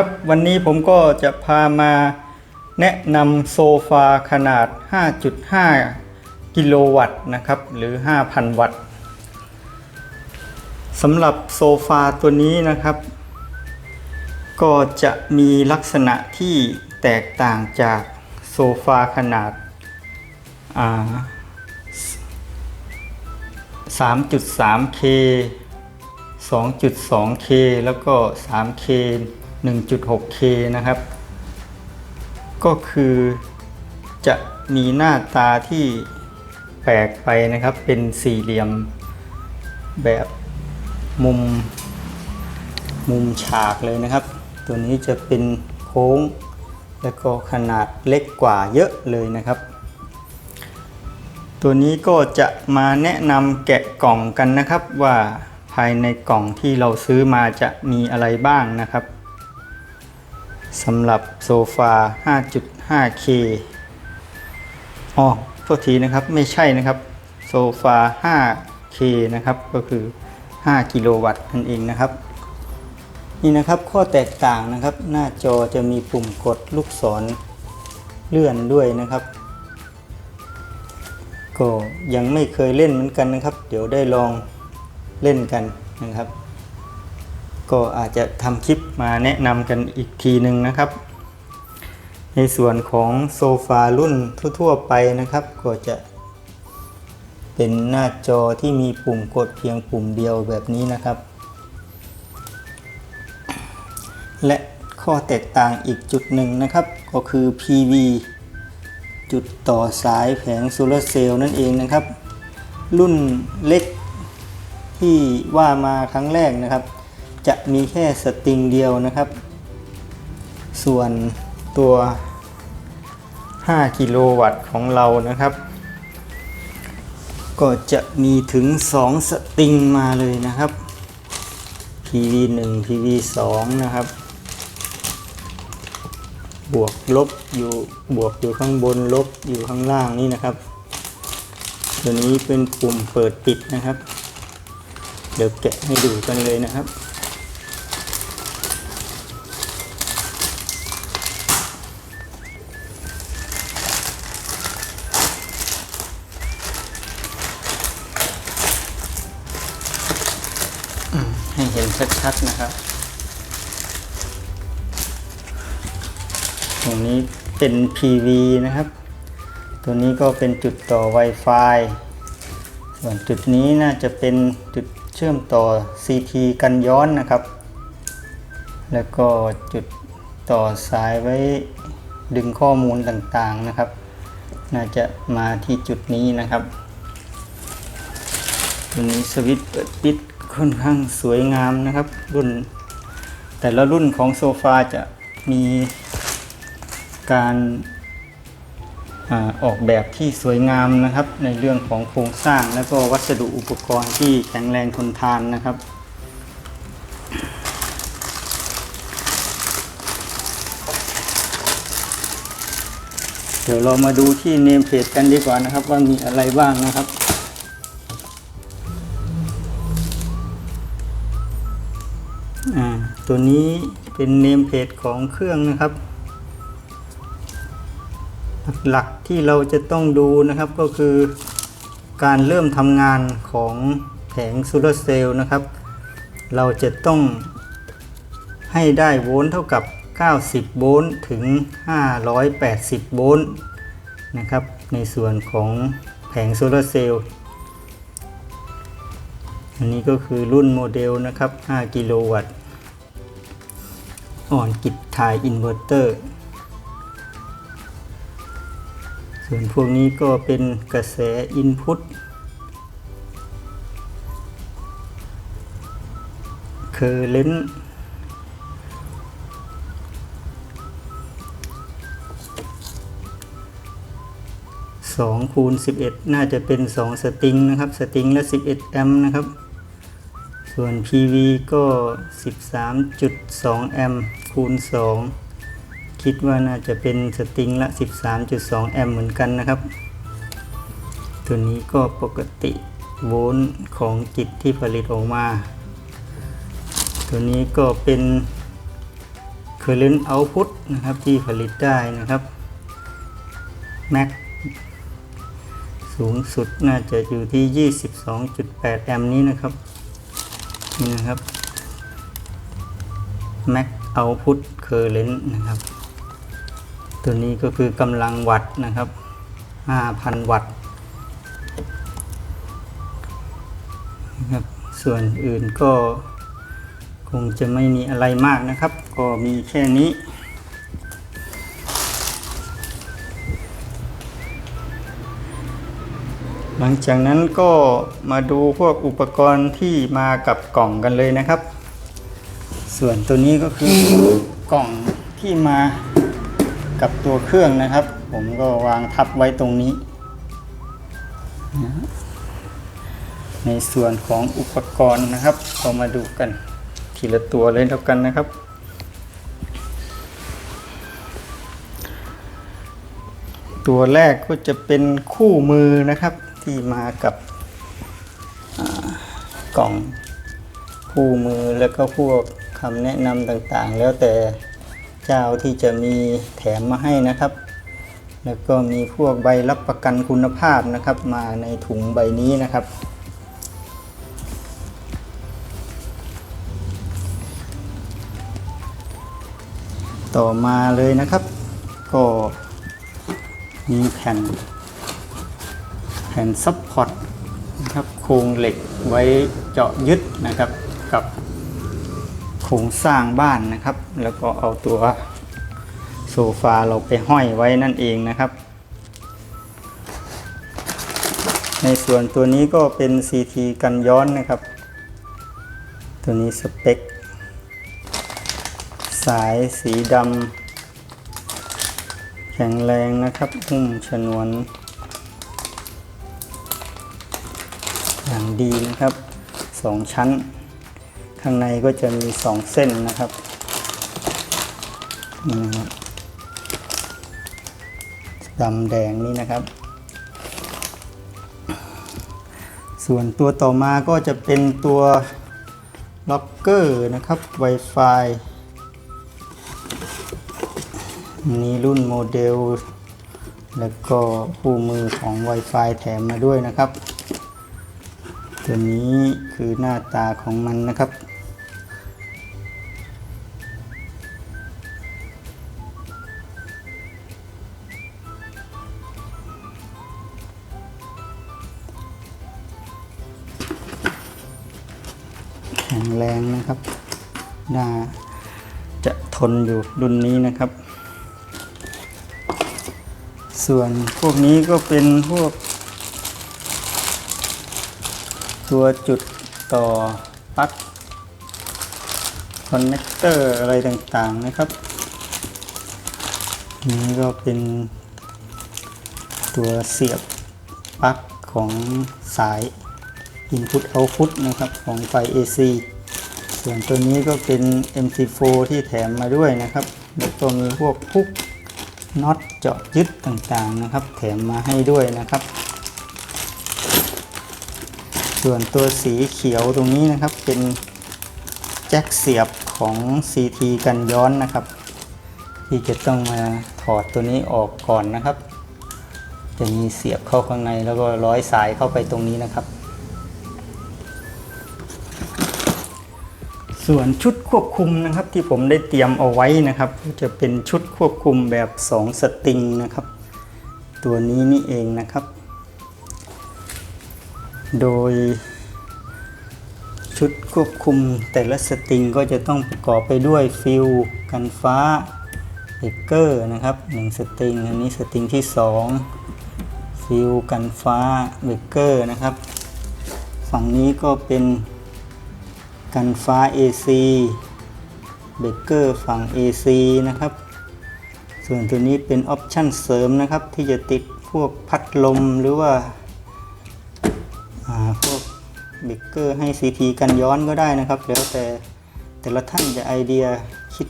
ครับวันนี้ผมก็จะพามาแนะนำโซฟาขนาด 5.5 กิโลวัตต์นะครับ หรือ 5,000 วัตต์สำหรับโซฟาตัวนี้นะครับ ก็จะมีลักษณะที่แตกต่างจากโซฟาขนาด 3.3K 2.2K แล้วก็ 3K 1.6K นะครับ ก็คือจะมีหน้าตาที่แปลกไปนะครับ เป็นสี่เหลี่ยมแบบมุม มุมฉากเลยนะครับ ตัวนี้จะเป็นโค้ง แล้วก็ขนาดเล็กกว่าเยอะเลยนะครับ ตัวนี้ก็จะมาแนะนำแกะกล่องกันนะครับว่าภายในกล่องที่เราซื้อมาจะมีอะไรบ้างนะครับ สำหรับโซฟา 5.5K อ๋อโทษทีนะครับไม่ใช่นะครับโซฟา 5K นะครับก็คือ 5 กิโลวัตต์นั่นเองนะครับ นี่นะครับข้อแตกต่างนะครับ หน้าจอจะมีปุ่มกดลูกศรเลื่อนด้วยนะครับ ก็ยังไม่เคยเล่นเหมือนกันนะครับ เดี๋ยวได้ลองเล่นกันนะครับ ก็อาจจะทำคลิปมาแนะนำกันอีกทีหนึ่งนะครับ ในส่วนของโซฟารุ่นทั่วๆไปนะครับ ก็จะเป็นหน้าจอที่มีปุ่มกดเพียงปุ่มเดียวแบบนี้นะครับ และข้อแตกต่างอีกจุดหนึ่งนะครับ ก็คือ PV จุดต่อสายแผงโซลาร์เซลล์นั่นเองนะครับ รุ่นเล็กที่ว่ามาครั้งแรกนะครับ จะมีแค่สตริงเดียวนะครับ ส่วนตัว 5 กิโลวัตต์ของเรานะครับ ก็จะมีถึง 2 สตริงมาเลยนะครับ PV 1 PV 2นะครับ บวกลบอยู่บวกอยู่ข้างบนลบอยู่ข้างล่างนี่นะครับ ตัวนี้เป็นปุ่มเปิดปิดนะครับ เดี๋ยวแกะให้ดูกันเลยนะครับ ชัดๆนะครับ ตรงนี้เป็น PV นะครับ ตัวนี้ก็เป็นจุดต่อ Wi-Fi ส่วนจุดนี้น่าจะเป็นจุดเชื่อมต่อ CT กันย้อนนะครับ แล้วก็จุดต่อสายไว้ดึงข้อมูลต่างๆนะครับ น่าจะมาที่จุดนี้นะครับ ตัวนี้สวิตช์เปิดปิด ค่อนข้างสวยงามนะครับ รุ่น แต่ละรุ่นของโซฟาจะมีการอาออกแบบที่สวยงามนะครับ ในเรื่องของโครงสร้างและก็วัสดุอุปกรณ์ที่แข็งแรงทนทานนะครับ เดี๋ยวเรามาดูที่เนมเพจกันดีกว่านะครับว่ามีอะไรบ้างนะครับ ตัวนี้เป็นเนมเพจของเครื่องนะครับ หลักที่เราจะต้องดูนะครับก็คือ การเริ่มทำงานของแผงโซลาร์เซลล์นะครับ เราจะต้องให้ได้โวลต์เท่ากับ 90 โวลต์ถึง 580 โวลต์นะครับ ในส่วนของแผงโซลาร์เซลล์อันนี้ก็คือรุ่นโมเดลนะครับ 5 กิโลวัตต์ อ่อนกิดทายอินเวอร์เตอร์ ส่วนพวกนี้ก็เป็นกระแสอินพุตเคอร์เลนสองคูณสิบเอ็ดน่าจะเป็นสองสตริงนะครับ สตริงละสิบเอ็ดแอมป์นะครับ ส่วน PV ก็ 13.2 แอมป์คูณ 2 คิดว่าน่าจะเป็นสตริงละ 13.2 แอมป์เหมือนกันนะครับ ตัวนี้ก็ปกติโวลต์ของจิตที่ผลิตออกมา ตัวนี้ก็เป็น current output นะครับที่ผลิตได้นะครับ max สูงสุดน่าจะอยู่ที่ 22.8 แอมป์นี้นะครับ นี่นะครับ max output current นะครับ ตัวนี้ก็คือกำลังวัตต์นะครับ 5,000 วัตต์นะครับส่วนอื่นก็คงจะไม่มีอะไรมากนะครับ ก็มีแค่นี้ หลังจากนั้นก็มาดูพวกอุปกรณ์ที่มากับกล่องกันเลยนะครับ ส่วนตัวนี้ก็คือกล่องที่มากับตัวเครื่องนะครับ ผมก็วางทับไว้ตรงนี้ ในส่วนของอุปกรณ์นะครับเรามาดูกันทีละตัวเลยแล้วกันนะครับ ตัวแรกก็จะเป็นคู่มือนะครับ ที่มากับกล่องคู่มือแล้วก็พวกคำแนะนำต่างๆ แล้วแต่เจ้าที่จะมีแถมมาให้นะครับ แล้วก็มีพวกใบรับประกันคุณภาพนะครับมาในถุงใบนี้นะครับต่อมาเลยนะครับ ก็มีแผ่น ผ่นซัพพอร์ตนะครับโครงเหล็กไว้เจาะยึดนะครับกับโครงสร้างบ้านนะครับ แล้วก็เอาตัวโซฟาเราไปห้อยไว้นั่นเองนะครับ ในส่วนตัวนี้ก็เป็น CT กันย้อนนะครับ ตัวนี้สเปค สายสีดำแข็งแรงนะครับหุ้มฉนวน อย่างดีนะครับสองชั้น ข้างในก็จะมีสองเส้นนะครับนี่นะครับดำแดงนี่นะครับ ส่วนตัวต่อมาก็จะเป็นตัวล็อกเกอร์นะครับ Wi-Fi นี้รุ่นโมเดล แล้วก็คู่มือของ Wi-Fi แถมมาด้วยนะครับ ตัวนี้คือหน้าตาของมันนะครับ แข็งแรงนะครับน่าจะทนอยู่รุ่นนี้นะครับ ส่วนพวกนี้ก็เป็นพวก ตัวจุดต่อปลั๊กคอนเนคเตอร์อะไรต่างๆนะครับ นี่ก็เป็นตัวเสียบปลั๊กของสาย Input Output นะครับของไฟ AC ส่วนตัวนี้ก็เป็น MC4 ที่แถมมาด้วยนะครับ แล้วก็มีพวกพุกน็อตเจาะยึดต่างๆนะครับ แถมมาให้ด้วยนะครับ ส่วนตัวสีเขียวตรงนี้นะครับเป็นแจ็คเสียบของ CT กันย้อนนะครับ ที่จะต้องมาถอดตัวนี้ออกก่อนนะครับ จะมีเสียบเข้าข้างในแล้วก็ร้อยสายเข้าไปตรงนี้นะครับ ส่วนชุดควบคุมนะครับที่ผมได้เตรียมเอาไว้นะครับ จะเป็นชุดควบคุมแบบ 2 สตริงนะครับ ตัวนี้นี่เองนะครับ โดย ชุดควบคุมแต่ละสตริงก็จะต้องประกอบไปด้วยฟิลกันฟ้าเบรกเกอร์นะครับ1สตริงอันนี้สตริงที่ 2 ฟิลกันฟ้าเบรกเกอร์นะครับ ฝั่งนี้ก็เป็นกันฟ้า AC เบรกเกอร์ฝั่ง AC นะครับ ส่วนตัวนี้เป็นออปชั่นเสริมนะครับ ที่จะติดพวกพัดลมหรือว่า เบรกเกอร์ให้ CT กันย้อนก็ได้นะครับ แล้วแต่แต่ละท่านจะไอเดียคิด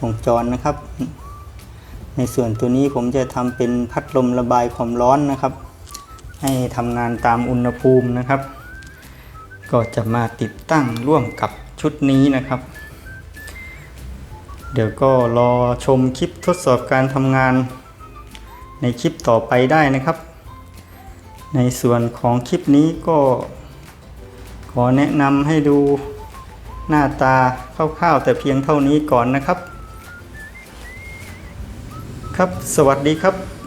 วงจรนะครับ ในส่วนตัวนี้ผมจะทำเป็นพัดลมระบายความร้อนนะครับ ให้ทำงานตามอุณหภูมินะครับ ก็จะมาติดตั้งร่วมกับชุดนี้นะครับ เดี๋ยวก็รอชมคลิปทดสอบการทำงานในคลิปต่อไปได้นะครับ ในส่วนของคลิปนี้ก็ อแนะนำให้ดูหน้าตาคร่าวๆแต่เพียงเท่านี้ก่อนนะครับ ครับ สวัสดีครับ